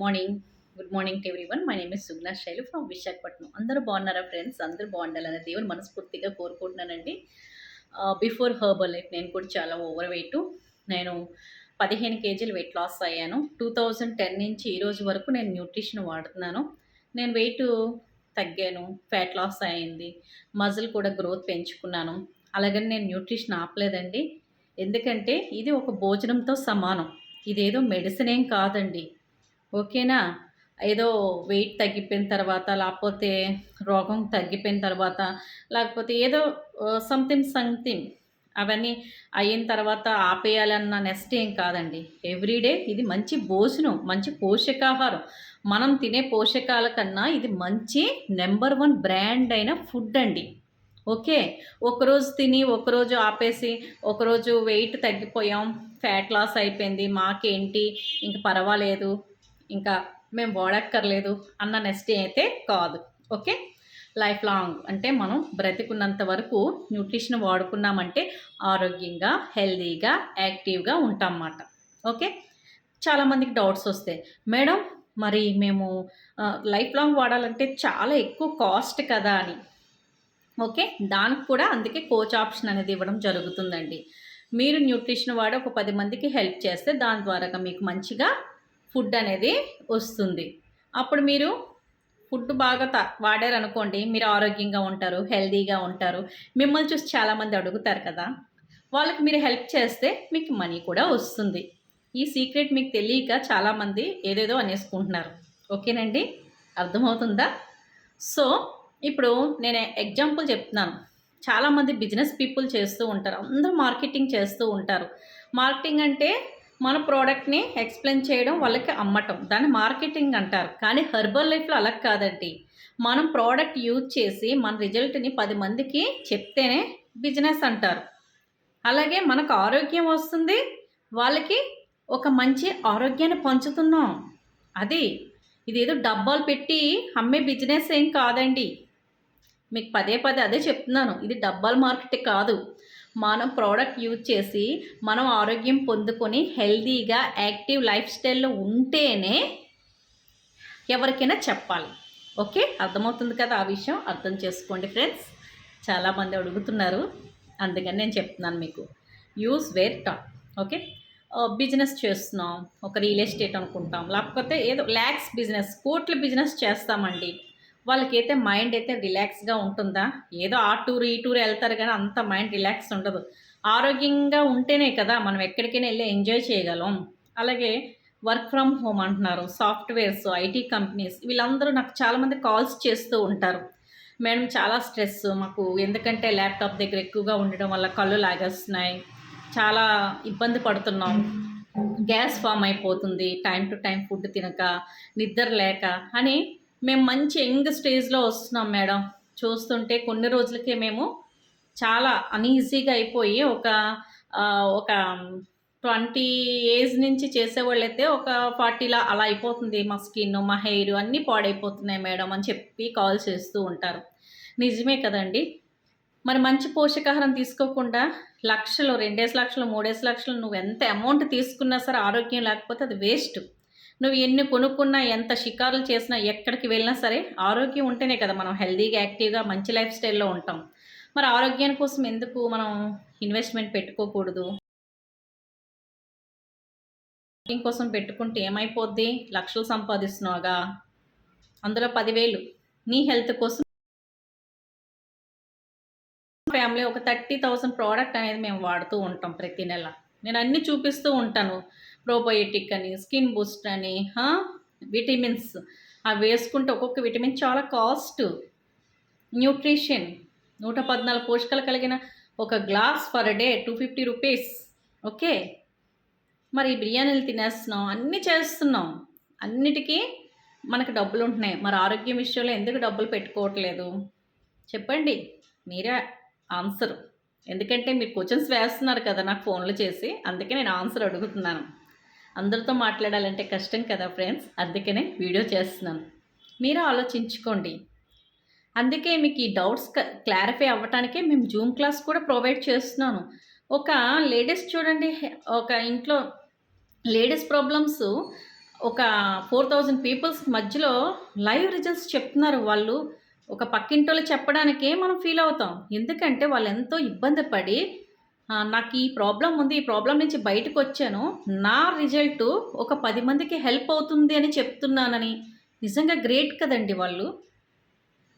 Morning good morning to one my name is Sugna Shailu from Visakhapatnam అందరూ బాగున్నారా friends అందరూ బాగుండాలని దేవుని మనస్ఫూర్తిగా కోరుకుంటున్నానండి. బిఫోర్ హర్బల్ లైఫ్ నేను కూడా చాలా ఓవర్ వెయిట్ నేను పదిహేను కేజీలు వెయిట్ లాస్ అయ్యాను. టూ థౌజండ్ టెన్ నుంచి ఈ రోజు వరకు నేను న్యూట్రిషన్ వాడుతున్నాను. నేను వెయిట్ తగ్గాను ఫ్యాట్ లాస్ అయింది. మజిల్ కూడా గ్రోత్ పెంచుకున్నాను. అలాగని నేను న్యూట్రిషన్ ఆపలేదండి. ఎందుకంటే ఇది ఒక భోజనంతో సమానం. ఇదేదో మెడిసిన్ ఏం కాదండి. ఓకేనా? ఏదో వెయిట్ తగ్గిపోయిన తర్వాత లేకపోతే రోగం తగ్గిపోయిన తర్వాత లేకపోతే ఏదో సంథింగ్ సంథింగ్ అవన్నీ అయిన తర్వాత ఆపేయాలన్న నెక్స్ట్ ఏం కాదండి. ఎవ్రీడే ఇది మంచి భోజనం మంచి పోషకాహారం. మనం తినే పోషకాల కన్నా ఇది మంచి నెంబర్ వన్ బ్రాండ్ అయిన ఫుడ్ అండి. ఓకే? ఒకరోజు తిని ఒకరోజు ఆపేసి ఒకరోజు వెయిట్ తగ్గిపోయాం ఫ్యాట్ లాస్ అయిపోయింది మాకేంటి? ఇంక పర్వాలేదు. ఇంకా మేము వాడక్కర్లేదు అన్న నెక్స్ట్ అయితే కాదు. ఓకే? లైఫ్ లాంగ్ అంటే మనం బ్రతికున్నంత వరకు న్యూట్రిషన్ వాడుకున్నామంటే ఆరోగ్యంగా హెల్దీగా యాక్టివ్గా ఉంటాం అన్నమాట ఓకే చాలామందికి డౌట్స్ వస్తాయి మేడం మరి మేము లైఫ్ లాంగ్ వాడాలంటే చాలా ఎక్కువ కాస్ట్ కదా అని. ఓకే? దానికి కూడా అందుకే కోచ్ ఆప్షన్ అనేది ఇవ్వడం జరుగుతుందండి. మీరు న్యూట్రిషన్ వాడి ఒక పది మందికి హెల్ప్ చేస్తే దాని ద్వారా మీకు మంచిగా ఫుడ్ అనేది వస్తుంది. అప్పుడు మీరు ఫుడ్ బాగా త వాడారనుకోండి మీరు ఆరోగ్యంగా ఉంటారు హెల్దీగా ఉంటారు మిమ్మల్ని చూసి చాలామంది అడుగుతారు కదా వాళ్ళకి మీరు హెల్ప్ చేస్తే మీకు మనీ కూడా వస్తుంది. ఈ సీక్రెట్ మీకు తెలియక చాలామంది ఏదేదో అనేసుకుంటున్నారు. ఓకేనండి? అర్థమవుతుందా? సో ఇప్పుడు నేను ఎగ్జాంపుల్ చెప్తున్నాను. చాలామంది బిజినెస్ పీపుల్ చేస్తూ ఉంటారు అందరూ మార్కెటింగ్ చేస్తూ ఉంటారు. మార్కెటింగ్ అంటే మన ప్రోడక్ట్ని ఎక్స్ప్లెయిన్ చేయడం వాళ్ళకి అమ్మటం. దాన్ని మార్కెటింగ్ అంటారు. కానీ హెర్బల్ లైఫ్లో అలా కాదండి. మనం ప్రోడక్ట్ యూజ్ చేసి మన రిజల్ట్ని పది మందికి చెప్తేనే బిజినెస్ అంటారు. అలాగే మనకు ఆరోగ్యం వస్తుంది. వాళ్ళకి ఒక మంచి ఆరోగ్యాన్ని పంచుతున్నాం. అది ఇదేదో డబ్బాలు పెట్టి అమ్మే బిజినెస్ ఏం కాదండి. మీకు పదే పదే అదే చెప్తున్నాను. ఇది డబ్బాల మార్కెట్ కాదు. మనం ప్రోడక్ట్ యూజ్ చేసి మనం ఆరోగ్యం పొందుకొని హెల్తీగా యాక్టివ్ లైఫ్ స్టైల్లో ఉంటేనే ఎవరికైనా చెప్పాలి. ఓకే అర్థమవుతుంది కదా ఆ విషయం? అర్థం చేసుకోండి ఫ్రెండ్స్ చాలామంది అడుగుతున్నారు. అందుకని నేను చెప్తున్నాను మీకు. Use wear top okay business చేస్తున్నాం. ఒక రియల్ ఎస్టేట్ అనుకుంటాం. లేకపోతే ఏదో ల్యాక్స్ బిజినెస్ కోట్ల బిజినెస్ చేస్తామండి. వాళ్ళకైతే మైండ్ అయితే రిలాక్స్గా ఉంటుందా? ఏదో ఆ టూర్ ఈ టూర్ వెళ్తారు కానీ అంత మైండ్ రిలాక్స్ ఉండదు. ఆరోగ్యంగా ఉంటేనే కదా మనం ఎక్కడికైనా వెళ్ళి ఎంజాయ్ చేయగలం. అలాగే వర్క్ ఫ్రమ్ హోమ్ అంటున్నారు. సాఫ్ట్వేర్స్ ఐటీ కంపెనీస్ వీళ్ళందరూ నాకు చాలామంది కాల్స్ చేస్తూ ఉంటారు. మేడం చాలా స్ట్రెస్ మాకు ఎందుకంటే ల్యాప్టాప్ దగ్గర ఎక్కువగా ఉండడం వల్ల కళ్ళు లాగేస్తున్నాయి. చాలా ఇబ్బంది పడుతున్నాం. గ్యాస్ ఫామ్ అయిపోతుంది. టైం టు టైం ఫుడ్ తినక నిద్ర లేక అని మేము మంచి యంగ్ స్టేజ్లో వస్తున్నాం మేడం. చూస్తుంటే కొన్ని రోజులకే మేము చాలా అన్ఈజీగా అయిపోయి ఒక ఒక ట్వంటీ ఏజ్ నుంచి చేసేవాళ్ళైతే ఒక ఫార్టీలా అలా అయిపోతుంది. మా స్కిన్ మా హెయిర్ అన్నీ పాడైపోతున్నాయి మేడం అని చెప్పి కాల్ చేస్తూ ఉంటారు. నిజమే కదండి. మరి మంచి పోషకాహారం తీసుకోకుండా లక్షలు రెండేసి లక్షలు మూడేసి లక్షలు నువ్వు ఎంత అమౌంట్ తీసుకున్నా సరే ఆరోగ్యం లేకపోతే అది వేస్ట్. నువ్వు ఎన్ని కొనుక్కున్నా ఎంత షికారులు చేసినా ఎక్కడికి వెళ్ళినా సరే ఆరోగ్యం ఉంటేనే కదా మనం హెల్దీగా యాక్టివ్గా మంచి లైఫ్ స్టైల్లో ఉంటాం. మరి ఆరోగ్యం కోసం ఎందుకు మనం ఇన్వెస్ట్మెంట్ పెట్టుకోకూడదు? ఆరోగ్యం కోసం పెట్టుకుంటే ఏమైపోద్ది? లక్షలు సంపాదిస్తున్నావుగా. అందులో పదివేలు. నీ హెల్త్ కోసం ఫ్యామిలీ ఒక థర్టీ థౌసండ్ ప్రోడక్ట్ అనేది మేము వాడుతూ ఉంటాం ప్రతి నెల. నేను అన్నీ చూపిస్తూ ఉంటాను. ప్రోబయోటిక్ అని స్కిన్ బూస్ట్ అని విటమిన్స్ అవి వేసుకుంటే ఒక్కొక్క విటమిన్ చాలా కాస్ట్ న్యూట్రిషన్ నూట పద్నాలుగు పోషకాలు కలిగిన ఒక glass per day two fifty rupees okay మరి బిర్యానీలు తినేస్తున్నాం అన్నీ చేస్తున్నాం. అన్నిటికీ మనకు డబ్బులు ఉంటున్నాయి. మరి ఆరోగ్యం విషయంలో ఎందుకు డబ్బులు పెట్టుకోవట్లేదు? చెప్పండి. మీరే ఆన్సర్ ఎందుకంటే మీరు క్వశ్చన్స్ వేస్తున్నారు కదా నాకు ఫోన్లు చేసి. అందుకే నేను ఆన్సర్ అడుగుతున్నాను. అందరితో మాట్లాడాలంటే కష్టం కదా ఫ్రెండ్స్? అందుకనే వీడియో చేస్తున్నాను. మీరు ఆలోచించుకోండి. అందుకే మీకు ఈ డౌట్స్ క్లారిఫై అవ్వటానికే మేము జూమ్ క్లాస్ కూడా ప్రొవైడ్ చేస్తున్నాను. ఒక లేడీస్ చూడండి ఒక ఇంట్లో లేడీస్ ప్రాబ్లమ్స్ ఒక ఫోర్ థౌజండ్ పీపుల్స్ మధ్యలో లైవ్ రిజల్ట్స్ చెప్తున్నారు వాళ్ళు. ఒక పక్కింటోళ్ళు చెప్పడానికే మనం ఫీల్ అవుతాం. ఎందుకంటే వాళ్ళు ఎంతో ఇబ్బంది పడి నాకు ఈ ప్రాబ్లం ఉంది ఈ ప్రాబ్లం నుంచి బయటకు వచ్చాను. నా రిజల్ట్ ఒక పది మందికి హెల్ప్ అవుతుంది అని చెప్తున్నానని. నిజంగా గ్రేట్ కదండి వాళ్ళు.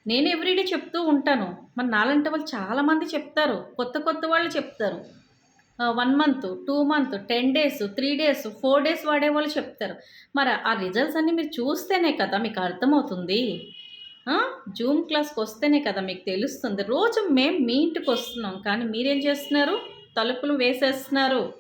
నేను ఎవ్రీడే చెప్తూ ఉంటాను. మరి నాలంటే వాళ్ళు చాలామంది చెప్తారు. కొత్త కొత్త వాళ్ళు చెప్తారు. One month two month ten days three days four days వాడే వాళ్ళు చెప్తారు. మరి ఆ రిజల్ట్స్ అన్నీ మీరు చూస్తేనే కదా మీకు అర్థమవుతుంది. జూమ్ క్లాస్కి వస్తేనే కదా మీకు తెలుస్తుంది. రోజు మేము మీ ఇంటికి వస్తున్నాం. కానీ మీరేం చేస్తున్నారు? తలుపులు వేసేస్తున్నారు.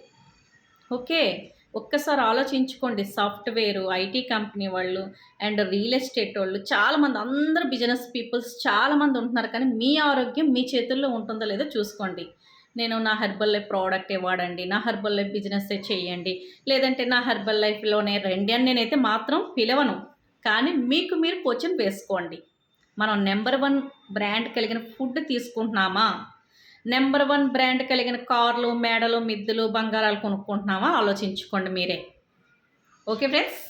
ఓకే ఒక్కసారి ఆలోచించుకోండి. సాఫ్ట్వేర్ ఐటీ కంపెనీ వాళ్ళు అండ్ రియల్ ఎస్టేట్ వాళ్ళు చాలామంది అందరు బిజినెస్ పీపుల్స్ చాలామంది ఉంటున్నారు. కానీ మీ ఆరోగ్యం మీ చేతుల్లో ఉంటుందో లేదో చూసుకోండి. నేను నా హెర్బల్ లైఫ్ ప్రోడక్ట్ వాడండి. నా హెర్బల్ లైఫ్ బిజినెస్ చేయండి. లేదంటే నా హెర్బల్ లైఫ్లోనే రండి అని నేనైతే మాత్రం పిలవను. కానీ మీకు మీరు క్వశ్చన్ వేసుకోండి. మనం నెంబర్ వన్ బ్రాండ్ కలిగిన ఫుడ్ తీసుకుంటున్నామా? నెంబర్ వన్ బ్రాండ్ కలిగిన కార్లు మేడలు మిద్దెలు బంగారాలు కొనుక్కుంటున్నామా ఆలోచించుకోండి మీరే. Okay friends?